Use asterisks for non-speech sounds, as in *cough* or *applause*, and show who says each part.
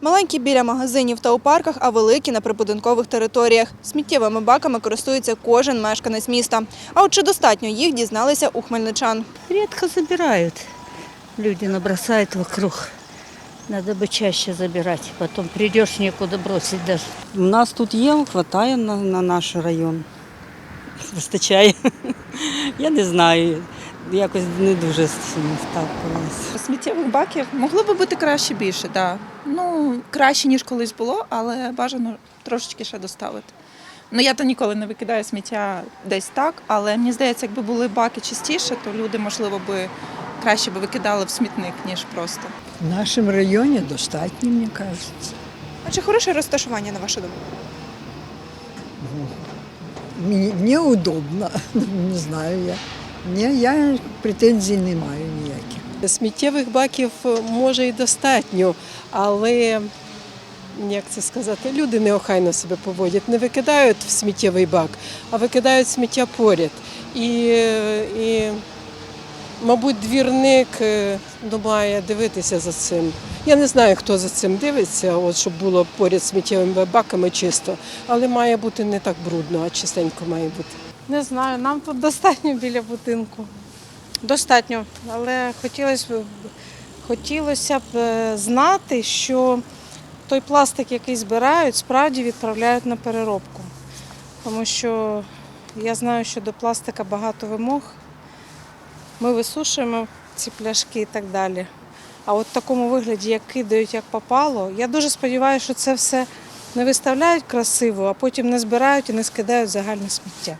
Speaker 1: Маленькі біля магазинів та у парках, а великі на прибудинкових територіях. Сміттєвими баками користується кожен мешканець міста. А от чи достатньо їх дізналися у хмельничан.
Speaker 2: Редко забирают. Люди набросают вокруг. Надо бы чаще забирать. Потом придешь некуда бросить даже.
Speaker 3: У нас тут є, хватає на, на наш район. Вистачає. Я не знаю. Якось не дуже ставилася.
Speaker 4: Сміттєвих баків могло би бути краще більше, так. Ну, краще, ніж колись було, але бажано трошечки ще доставити. Ну, я то ніколи не викидаю сміття десь так, але мені здається, якби були баки частіше, то люди, можливо, би краще би викидали в смітник, ніж просто.
Speaker 5: В нашем районе достатньо, мне кажется.
Speaker 1: А чи хороше розташування на вашу думку?
Speaker 5: Мне, мне удобно, *laughs* не знаю я. Мне, я претензій не маю ніяких.
Speaker 6: Сміттєвих баків е, може і достатньо, але як це сказати, люди неохайно себе поводять, не викидають в сміттєвий бак, а викидають сміття поряд. І, е, і мабуть, двірник е, ну, має дивитися за цим. Я не знаю, хто за цим дивиться, от, щоб було поряд з сміттєвими баками чисто, але має бути не так брудно, а чистенько має бути.
Speaker 7: Не знаю, нам тут достатньо біля будинку. Достатньо, але хотілося б, хотілося б е, знати, що той пластик, який збирають, справді відправляють на переробку. Тому що я знаю, що до пластика багато вимог. Ми висушуємо ці пляшки і так далі. А от в такому вигляді, як кидають, як попало, я дуже сподіваюся, що це все не виставляють красиво, а потім не збирають і не скидають загальне сміття.